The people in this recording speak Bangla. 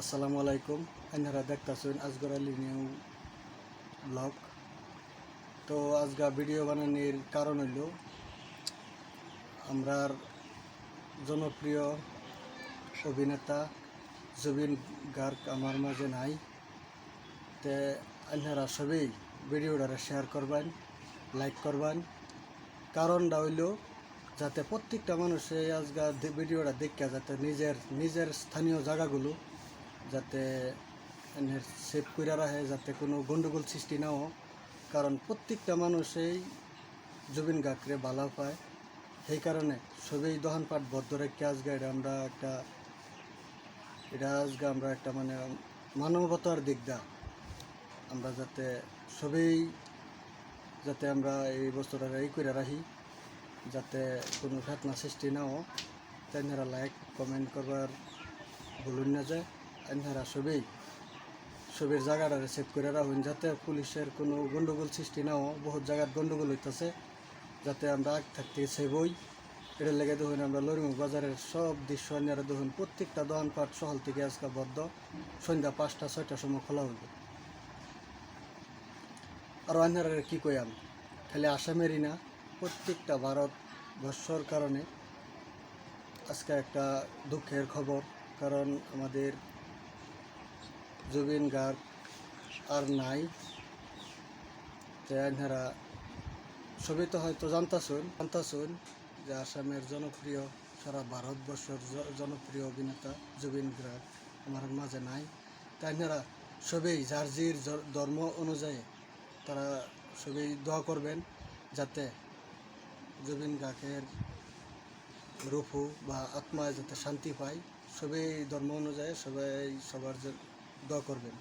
আসসালামু আলাইকুম। আপনারা দেখতেছেন আজগর আলী নিউ ব্লগ। তো আজগা ভিডিও বানানোর কারণ হইল, আমরার জনপ্রিয় অভিনেতা জুবিন গার্গ আমার মাঝে নাই। তে আপনারা সবেই ভিডিওটা শেয়ার করবেন, লাইক করবেন। কারণটা হইল, যাতে প্রত্যেকটা মানুষে আজগা ভিডিওটা দেখে যাতে নিজের নিজের স্থানীয় জায়গাগুলো যাতে সেভ করে রাখে, যাতে কোনো গণ্ডগোল সৃষ্টি না হোক। কারণ প্রত্যেকটা মানুষই জুবিন গাকরে বালা পায়। সেই কারণে সবেই দহনপাট বদ্ধ রেখে আজকে এটা আমরা একটা, এটা আজকে আমরা একটা মানে মানবতার দিক দা। আমরা যাতে সবেই যাতে আমরা এই বস্তুটা এই করে রাখি, যাতে কোনো ঘটনা সৃষ্টি না হোক। তাইনারা লাইক কমেন্ট করবার ভুলুন না যায় আপনারা সবেই সবের জায়গাটা সেভ করে রাখুন যাতে পুলিশের কোনো গণ্ডগোল সৃষ্টি না হোক বহুত জায়গার গণ্ডগোল হইতেছে যাতে আমরা আগ থাকতে সেভ হই। এটার লেগে দেখুন আমরা লরিমুখ বাজারের সব দৃশ্য আপনারা দেখুন প্রত্যেকটা দোকানপাট সহল থেকে আজকে বদ্ধ। সন্ধ্যা পাঁচটা ছয়টার সময় খোলা হইব আর আপনারা কী কইয়াম? খালি আসামেরই না, প্রত্যেকটা ভারত বর্ষর কারণে আজকে একটা দুঃখের খবর। কারণ আমাদের জুবিন গার্গ আর নাই। তারা সবই তো হয়তো জানতাছুন জানতাছুন যে আসামের জনপ্রিয়, সারা ভারতবর্ষের জনপ্রিয় অভিনেতা জুবিন গার্গ আমার মাঝে নাই। তাই এনারা সবেই যার জির ধর্ম অনুযায়ী তারা সবেই দোয়া করবেন যাতে জুবিন গার্গের রূপু বা আত্মায় যাতে শান্তি পায়। সবাই ধর্ম অনুযায়ী সবাই সবার দোয়া করবেন।